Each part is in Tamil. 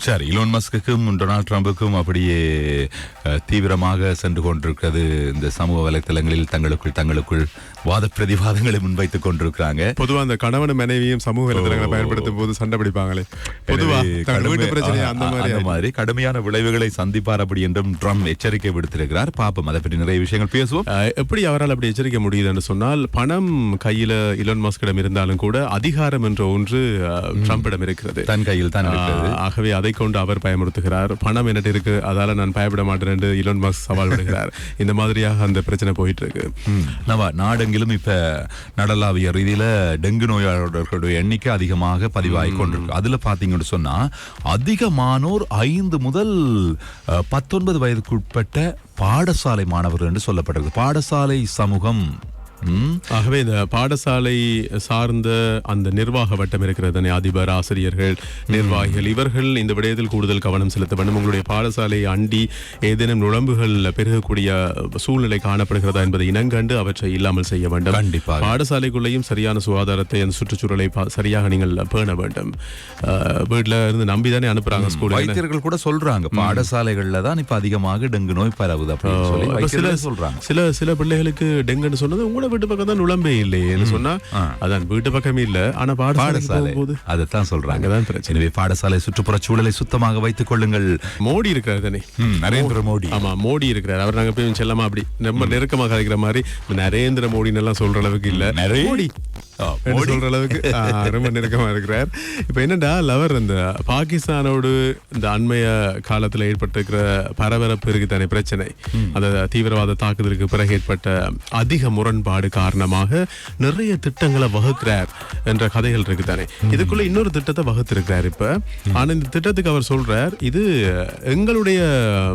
சரி இலோன் மஸ்குக்கும் டொனால்ட் ட்ரம்புக்கும் அப்படியே தீவிரமாக சென்று கொண்டிருக்கிறது இந்த சமூக வலைத்தளங்களில் தங்களுக்குள் தங்களுக்குள் வாத பிரதிவாதங்களை முன்வைத்துக் கொண்டிருக்கிறாங்க. பொதுவா அந்த கணவன் மனைவியும் சமூக வலைதளங்களை பயன்படுத்தும் போது சண்டை பிடிப்பாங்களே. பொதுவா எனவே தங்கள் வீட்டு கடுமை- பிரச்சனை ஆ, அந்த ஆ, மாதிரி கடுமையான விளைவுகளை சந்திப்பார் அப்படி என்றும் ட்ரம்ப் எச்சரிக்கை விடுத்திருக்கிறார். பாப்போம் அதை பற்றி நிறைய விஷயங்கள் பேசுவோம். எப்படி அவரால் அப்படி எச்சரிக்க முடியுதுன்னு சொன்னால் பணம் கையில இலன் மஸ்கிடம் இருந்தாலும் கூட அதிகாரம் என்ற ஒன்று ட்ரம்பிடம் இருக்கிறது. தன் கையில் தான் ஆகவே அதை கொண்டு அவர் பயமுறுத்துகிறார். பணம் என்னட்டு இருக்கு அதால நான் பயப்பட மாட்டேன் என்று இலன் மஸ்க் சவால் விடுகிறார். இந்த மாதிரியாக அந்த பிரச்சனை போயிட்டு இருக்கு நம்ம நாடெங்கிலும் இப்ப நடலாவிய ரீதியில டெங்கு நோயாளர்களுடைய எண்ணிக்கை அதிகமாக பதிவாகி கொண்டிருக்கு. அதுல பாத்தீங்கன்னு சொன்னா அதிகமானோர் ஐந்து முதல் பத்தொன்பது வயதுக்குட்பட்ட பாடசாலை மாணவர்கள் என்று சொல்லப்படுகிறது பாடசாலை சமூகம் ஆகவே இந்த பாடசாலை சார்ந்த அந்த நிர்வாக வட்டம் இருக்கிறது தானே? அதிபர் ஆசிரியர்கள் நிர்வாகிகள் இவர்கள் இந்த விடயத்தில் கூடுதல் கவனம் செலுத்த வேண்டும். உங்களுடைய பாடசாலை அண்டி ஏதேனும் நுழம்புகள் பெருகக்கூடிய சூழ்நிலை காணப்படுகிறதா என்பதை இனங்கண்டு அவற்றை இல்லாமல் செய்ய வேண்டும். கண்டிப்பாக. பாடசாலைக்குள்ளேயும் சரியான சுகாதாரத்தை அந்த சுற்றுச்சூழலை சரியாக நீங்கள் பேண வேண்டும். வீட்ல இருந்து நம்பிதானே அனுப்புறாங்க ஸ்கூலுக்கு. வைத்தியர்கள் கூட சொல்றாங்க. பாடசாலைகள்ல தான் இப்ப அதிகமாக டெங்கு நோய் பரவுது அப்படின்னு சொல்லி சில சொல்றாங்க. சில சில பிள்ளைகளுக்கு டெங்குன்னு சொன்னது உங்களோட வீட்டு பக்கம் தான் நுழம்பே இல்லையேன்னு சொன்னா அதான் வீட்டு பக்கமே இல்ல ஆனா பாடசாலை. போகும்போது. அதைத்தான் சொல்றாங்க. எனவே பாடசாலை சுற்றுப்புற சூழலை சுத்தமாக வைத்துக் கொள்ளுங்கள். மோடி இருக்கிறார் தானே. நரேந்திர மோடி. ஆமா மோடி இருக்கிறார். அவர் நாங்க போய் செல்லமா அப்படி. ரொம்ப நெருக்கமா கதைக்கிற மாதிரி நரேந்திர மோடின்னு எல்லாம் சொல்ற அளவுக்கு இல்ல. நரே- மோடி சொல்ற அளவுக்கு ரொம்ப நெருக்கமா இருக்கிறார். இப்ப என்னடா அவர் இந்த பாகிஸ்தானோடு இந்த அண்மைய காலத்துல ஏற்பட்டிருக்கிற பரபரப்பு இருக்கு தானே பிரச்சனை அந்த தீவிரவாத தாக்குதலுக்கு பிறகு ஏற்பட்ட அதிக முரண்பாடு காரணமாக நிறைய திட்டங்களை வகுக்கிறார் என்ற கதைகள் இருக்கு தானே இதுக்குள்ள இன்னொரு திட்டத்தை வகுத்திருக்கிறார் இப்ப. ஆனா இந்த திட்டத்துக்கு அவர் சொல்றார் இது எங்களுடைய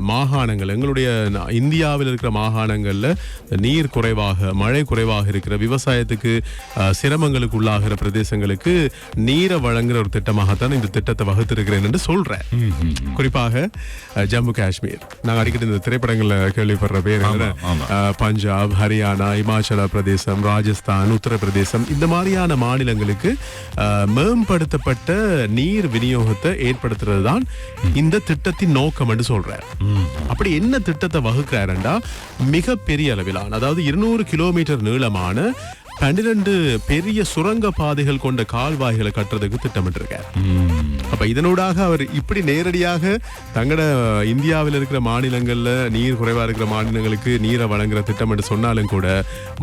மாகாணங்கள் எங்களுடைய இந்தியாவில் இருக்கிற மாகாணங்கள்ல நீர் குறைவாக மழை குறைவாக இருக்கிற விவசாயத்துக்கு அஹ், சிரமங்களுக்கு உள்ளாகிற பிரதேசங்களுக்கு நீரை வழங்குற ஒரு திட்டமாகத்தான் இந்த திட்டத்தை வகுத்திருக்கிறேன் என்று சொல்றேன். குறிப்பாக ஜம்மு காஷ்மீர். நாங்க அடிக்கடி இந்த திரைப்படங்கள்ல கேள்விப்படுற பேர் பஞ்சாப் ஹரியானா இமாச்சல பிரதேசம் ராஜஸ்தான் உத்தரப்பிரதேசம் இந்த மாதிரியான மாநிலங்களுக்கு மேம்படுத்தப்பட்ட நீர் விநியோகத்தை ஏற்படுத்துறது தான் இந்த திட்டத்தின் நோக்கம் என்று சொல்றார் அப்படி என்ன திட்டத்தை வகுக்கிறாருண்டா மிக பெரிய அளவிலான அதாவது இருநூறு கிலோமீட்டர் நீளமான பன்னிரண்டு பெரிய சுரங்க பாதைகள் கொண்ட கால்வாய்களை கட்டுறதுக்கு திட்டமிட்டிருக்கார். அப்ப இதனூடாக அவர் இப்படி நேரடியாக தங்கட இந்தியாவில் இருக்கிற மாநிலங்கள்ல நீர் குறைவா இருக்கிற மாநிலங்களுக்கு நீரை வழங்குற திட்டம் என்று சொன்னாலும் கூட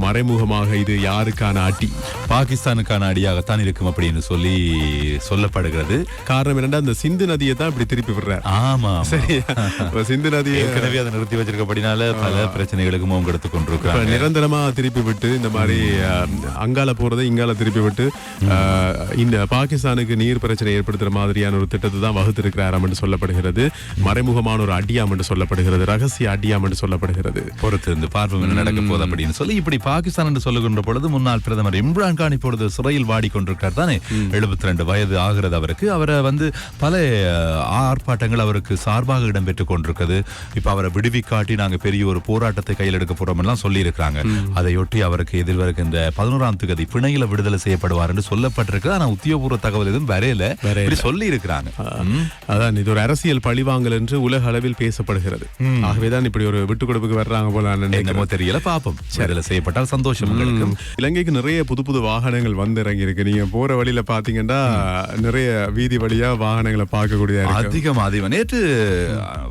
மறைமுகமாக இது யாருக்கான அடி? பாகிஸ்தானுக்கான அடியாகத்தான் இருக்கும் அப்படின்னு சொல்லி சொல்லப்படுகிறது. காரணம் என்னன்னா அந்த சிந்து நதியை தான் இப்படி திருப்பி விடுறார். ஆமா சரி சிந்து நதியை ஏற்கனவே அதை நிறுத்தி வச்சிருக்கப்படினால பல பிரச்சனைகளுக்கு முகம் இப்ப கொண்டிருக்கிறாங்க. நிரந்தரமா திருப்பி விட்டு இந்த மாதிரி அங்கால போறதை இங்கால திருப்பி விட்டு இந்த பாகிஸ்தானுக்கு நீர் பிரச்சனை ஏற்படுத்துற மாதிரியான ஒரு திட்டத்தை தான் வகுத்திருக்கிறாராம் என்று சொல்லப்படுகிறது. மறைமுகமான ஒரு அடியாம் என்று சொல்லப்படுகிறது. ரகசிய அடியாம் என்று சொல்லப்படுகிறது. பொறுத்து இருந்து பார்ப்போம் என்ன நடக்க போகுது அப்படின்னு சொல்லி இப்படி பாகிஸ்தான் என்று சொல்லுகின்ற பொழுது முன்னாள் பிரதமர் இம்ரான் கான் இப்பொழுது சிறையில் வாடிக்கொண்டிருக்கார் தானே? எழுபத்தி ரெண்டு வயது ஆகிறது அவருக்கு. அவரை வந்து பல ஆர்ப்பாட்டங்கள் அவருக்கு சார்பாக இடம்பெற்றுக் கொண்டிருக்கிறது இப்ப அவரை விடுவிக்காட்டி நாங்க பெரிய ஒரு போராட்டத்தை கையில் எடுக்க போறோம் எல்லாம் சொல்லி இருக்கிறாங்க அதையொட்டி அவருக்கு எதிர்வருகின்ற பதினோராம் தேதி பிணையில விடுதலை செய்யப்படுவார் என்று சொல்லப்பட்டிருக்கு ஆனா உத்தியோகபூர்வ தகவல் எதுவும் வரையில. இப்படி சொல்லி இருக்கிறாங்க அதான் இது ஒரு அரசியல் பழிவாங்கல் என்று உலக அளவில் பேசப்படுகிறது. ஆகவேதான் இப்படி ஒரு விட்டு கொடுப்புக்கு வர்றாங்க போல நான் நினைக்கிறேன். என்னமோ தெரியல பாப்போம். விடுதலை செய்யப்பட்டால் சந்தோஷம் இலங்கைக்கு நிறைய புது புது வாகனங்கள் வந்து இறங்கி இருக்கு நீங்க போற வழியில பாத்தீங்கன்னா நிறைய வீதி வழியா வாகனங்களை பார்க்கக்கூடிய அதிகம் அதிகம். நேற்று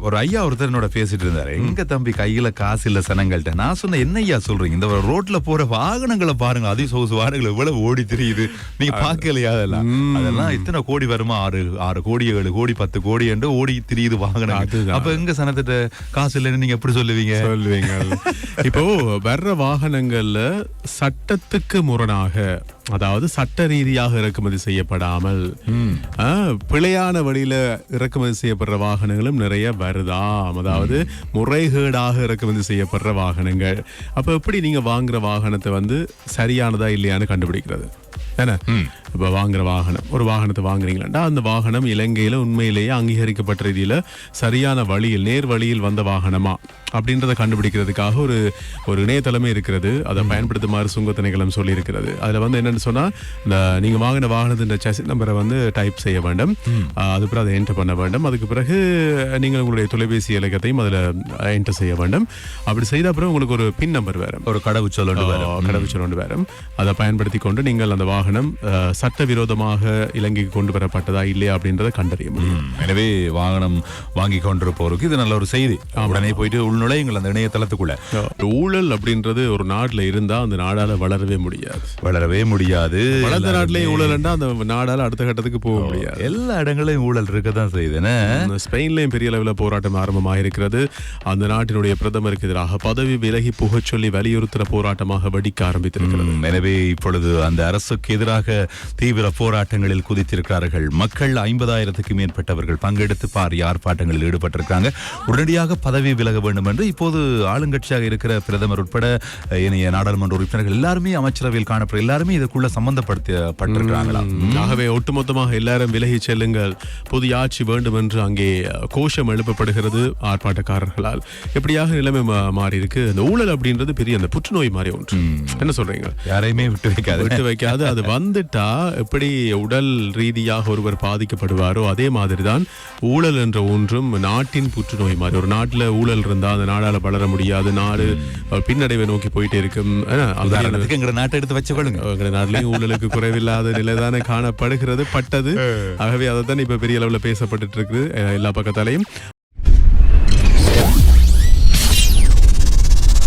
ஒரு ஐயா ஒருத்தர் என்னோட பேசிட்டு இருந்தாரு. எங்க தம்பி கையில காசு இல்ல சனங்கள்ட்ட? நான் சொன்னேன் என்ன ஐயா சொல்றீங்க? இந்த ரோட்ல போற வாகனங்களை பாருங்க அதி சொகுசு வாகனங்கள் எவ்வளவு ஓடி தெரியுது. நீங்க பாக்கலையா அதெல்லாம்? அதெல்லாம் இத்தனை கோடி வருமா? ஆறு ஆறு கோடி ஏழு கோடி பத்து கோடி என்று ஓடி திரியுது அதுதான். அப்ப எங்க சனத்திட்ட காசு இல்லைன்னு நீங்க எப்படி சொல்லுவீங்க? சொல்லுவீங்க. இப்போ வர்ற வாகனங்கள்ல சட்டத்துக்கு முரணாக அதாவது சட்ட ரீதியாக இறக்குமதி செய்யப்படாமல் பிழையான வழியில இறக்குமதி செய்யப்படுற வாகனங்களும் நிறைய வருதாம் அதாவது முறைகேடாக இறக்குமதி செய்யப்படுற வாகனங்கள். அப்ப எப்படி நீங்க வாங்குற வாகனத்தை வந்து சரியானதா இல்லையான்னு கண்டுபிடிக்கிறது? என்ன? இப்ப வாங்குற வாகனம். ஒரு வாகனத்தை வாங்குறீங்களா? அந்த வாகனம் இலங்கையில உண்மையிலேயே அங்கீகரிக்கப்பட்ட ரீதியில சரியான வழியில் நேர் வழியில் வந்த வாகனமா? அப்படின்றத கண்டுபிடிக்கிறதுக்காக ஒரு ஒரு இணையதளமே இருக்கிறது. அதை பயன்படுத்துமாறு சுங்க திணைக்களம் சொல்லி இருக்கிறது அதுல வந்து என்னன்னு சொன்னா இந்த நீங்க வாங்கின வாகனத்தின் செஸ் நம்பரை வந்து டைப் செய்ய வேண்டும். அதுக்கப்புறம் அதை என்டர் பண்ண வேண்டும். அதுக்கு பிறகு நீங்கள் உங்களுடைய தொலைபேசி இலக்கத்தையும் அதுல என்டர் செய்ய வேண்டும். அப்படி செய்த அப்புறம் உங்களுக்கு ஒரு பின் நம்பர் வேற ஒரு கடவு சொல்லு கடவுச்சல் ஒன்று வேறும் அதை பயன்படுத்தி கொண்டு நீங்கள் அந்த வாகனம் அஹ், சட்டவிரோதமாக இலங்கைக்கு கொண்டு வரப்பட்டதா இல்லையா அப்படின்றத கண்டறிய முடியும். எனவே வாகனம் வாங்கி கொண்டிருப்போருக்கு இது நல்ல ஒரு செய்தி. உடனே போயிட்டு உள்நுழையுங்கள் அந்த இணையதளத்துக்குள்ள. ஊழல் அப்படின்றது ஒரு நாட்டுல இருந்தா அந்த நாடால வளரவே முடியாது. வளரவே முடியாது. வளர்ந்த நாட்டிலே ஊழல்ண்டா அந்த நாடால அடுத்த கட்டத்துக்கு போக முடியாது. எல்லா இடங்களையும் ஊழல் இருக்கதான் செய்யுது. என்ன? இந்த ஸ்பெயின்லயும் பெரிய அளவில் போராட்டம் ஆரம்பமாக இருக்கிறது அந்த நாட்டினுடைய பிரதமருக்கு எதிராக பதவி விலகி புகச் சொல்லி வலியுறுத்துற போராட்டமாக வெடிக்க ஆரம்பித்திருக்கிறது. எனவே இப்பொழுது அந்த அரசுக்கு எதிராக தீவிர போராட்டங்களில் குதித்திருக்கிறார்கள். மக்கள் ஐம்பதாயிரத்துக்கு மேற்பட்டவர்கள் பங்கெடுத்து பாரிய ஆர்ப்பாட்டங்களில் ஈடுபட்டிருக்காங்க உடனடியாக பதவி விலக வேண்டும் என்று இப்போது ஆளுங்கட்சியாக இருக்கிற பிரதமர் உட்பட ஏனைய நாடாளுமன்ற உறுப்பினர்கள் எல்லாருமே அமைச்சரவையில் காணப்படுற எல்லாருமே இதுக்குள்ள சம்பந்தப்படுத்தப்பட்டிருக்கிறாங்களாம் ஆகவே ஒட்டுமொத்தமாக எல்லாரும் விலகி செல்லுங்கள். புதிய ஆட்சி வேண்டும் என்று அங்கே கோஷம் எழுப்பப்படுகிறது ஆர்ப்பாட்டக்காரர்களால். எப்படியாக நிலைமை மாறி இருக்கு இந்த ஊழல் அப்படின்றது பெரிய அந்த புற்றுநோய் மாதிரி ஒன்று. என்ன சொல்றீங்க? யாரையுமே விட்டு வைக்காது. விட்டு வைக்காது. அது வந்துட்டா எப்படி உடல் ரீதியாக ஒருவர் பாதிக்கப்படுவாரோ அதே மாதிரிதான் ஊழல் என்ற ஒன்றும் நாட்டின் புற்றுநோய் மாதிரி. ஒரு நாட்டுல ஊழல் இருந்தா அந்த நாடால வளர முடியாது. நாடு பின்னடைவை நோக்கி போயிட்டே இருக்கும். உதாரணத்துக்கு எங்க நாட்டை எடுத்து வச்சுக்கொள்ளுங்க எங்க நாட்டிலையும் ஊழலுக்கு குறைவில்லாத நிலைதானே காணப்படுகிறது. பட்டது. ஆகவே அதை தான் இப்ப பெரிய அளவுல பேசப்பட்டுட்டு இருக்குது. எல்லா பக்கத்தாலையும்.